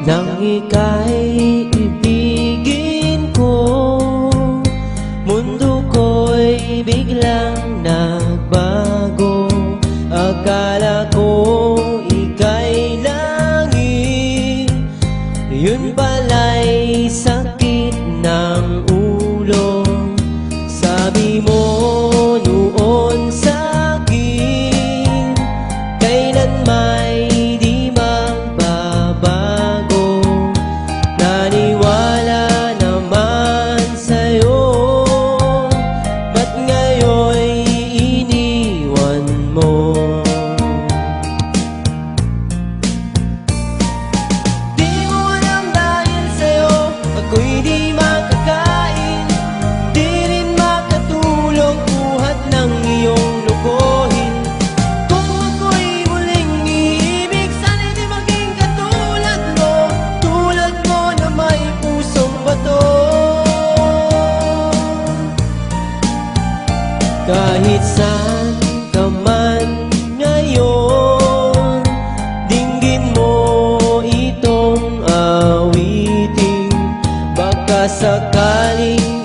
Nang ika'y ibigin ko Mundo ko'y biglang nagbago. Akala ko ika'y langit Yun pala'y Kahit saan ka man ngayon Dinggin mo itong awiting Baka sakaling